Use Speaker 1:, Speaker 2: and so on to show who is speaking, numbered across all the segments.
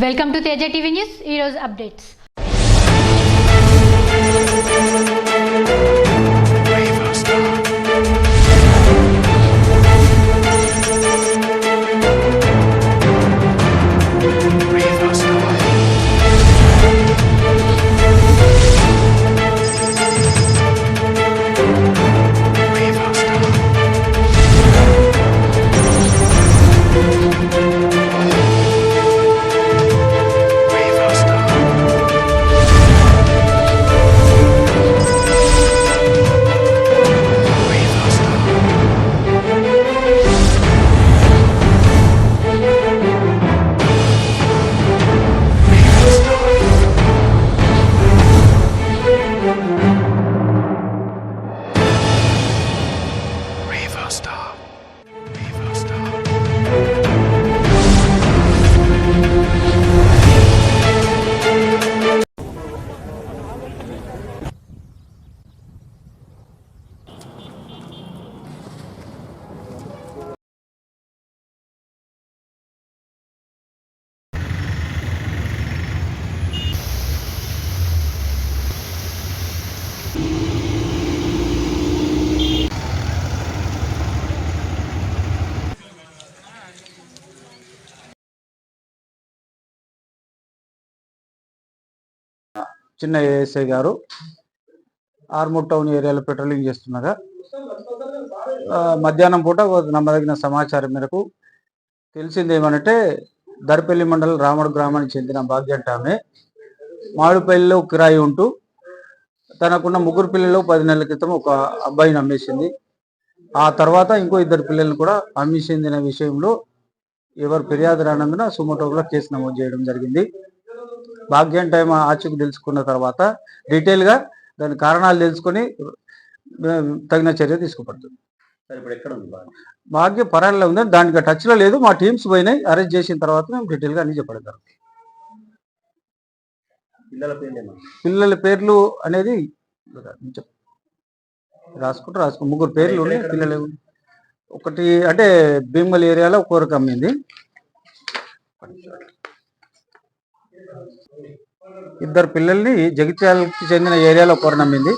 Speaker 1: welcome to Teja TV news ఈరోజు updates
Speaker 2: చిన్న ASI గారు ఆర్మూర్ టౌన్ ఏరియాలో పెట్రోలింగ్ చేస్తుండగా మధ్యాహ్నం పూట నమ్మదగిన సమాచారం మేరకు తెలిసింది ఏమనంటే దర్పల్లి మండలం రాముడు గ్రామానికి చెందిన భాగ్యంట ఆమె మామిడిపల్లిలో కిరాయి ఉంటూ తనకున్న ముగ్గురు పిల్లలు పది నెలల క్రితం ఒక అబ్బాయిని అమ్మేసింది. ఆ తర్వాత ఇంకో ఇద్దరు పిల్లల్ని కూడా అమ్మేసింది విషయంలో ఎవరు ఫిర్యాదు రానందున సుమోటోలో కేసు నమోదు చేయడం జరిగింది. భాగ్యం టైం ఆచూకు తెలుసుకున్న తర్వాత డీటెయిల్గా దాని కారణాలు తెలుసుకొని తగిన చర్య
Speaker 3: బాగా
Speaker 2: భాగ్య? పరాల్లో ఉంది. దానికి టచ్లో లేదు. మా టీమ్స్ పోయినాయి. అరెస్ట్ చేసిన తర్వాత మేము డీటెయిల్గా అన్ని చెప్పడం జరుగుతుంది.
Speaker 3: పిల్లల పేర్లు
Speaker 2: అనేది రాసుకుంటూ రాసుకో ముగ్గురు పేర్లు ఉన్నాయి. పిల్లలు ఒకటి అంటే భీమల్ ఏరియాలో కోరక అమ్మింది ఇద్దరు పిల్లల్ని జగిత్యాలకి చెందిన ఏరియాలో ఒకరు నమ్మింది.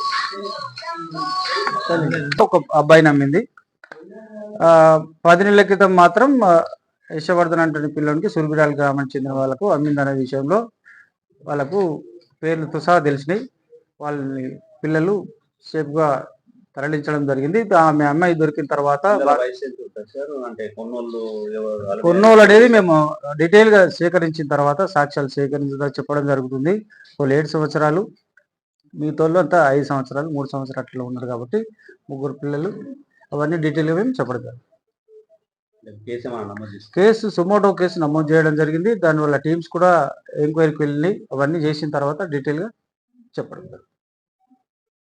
Speaker 2: ఒక అబ్బాయి నమ్మింది. పది నెలల క్రితం మాత్రం యశవర్ధన్ అంటే పిల్లలకి సురబిరాల గ్రామానికి చెందిన వాళ్ళకు అమ్మిందనే విషయంలో వాళ్ళకు పేర్లతో సహా తెలిసినాయి. వాళ్ళని పిల్లలు సేఫ్గా తరలించడం జరిగింది. ఆమె అమ్మాయి దొరికిన తర్వాత
Speaker 3: కొన్నోళ్ళు
Speaker 2: అనేది మేము డీటెయిల్గా సేకరించిన తర్వాత సాక్ష్యాలు సేకరించడం చెప్పడం జరుగుతుంది. వాళ్ళు ఏడు సంవత్సరాలు మిగతాళ్ళు అంతా ఐదు సంవత్సరాలు మూడు సంవత్సరాలు అట్లా ఉన్నారు కాబట్టి ముగ్గురు పిల్లలు అవన్నీ డీటెయిల్గా మేము చెప్పడం
Speaker 3: కేసు
Speaker 2: సుమోటో కేసు నమోదు చేయడం జరిగింది. దానివల్ల టీమ్స్ కూడా ఎంక్వైరీకి వెళ్ళి అవన్నీ చేసిన తర్వాత డీటెయిల్గా చెప్పడం జరిగింది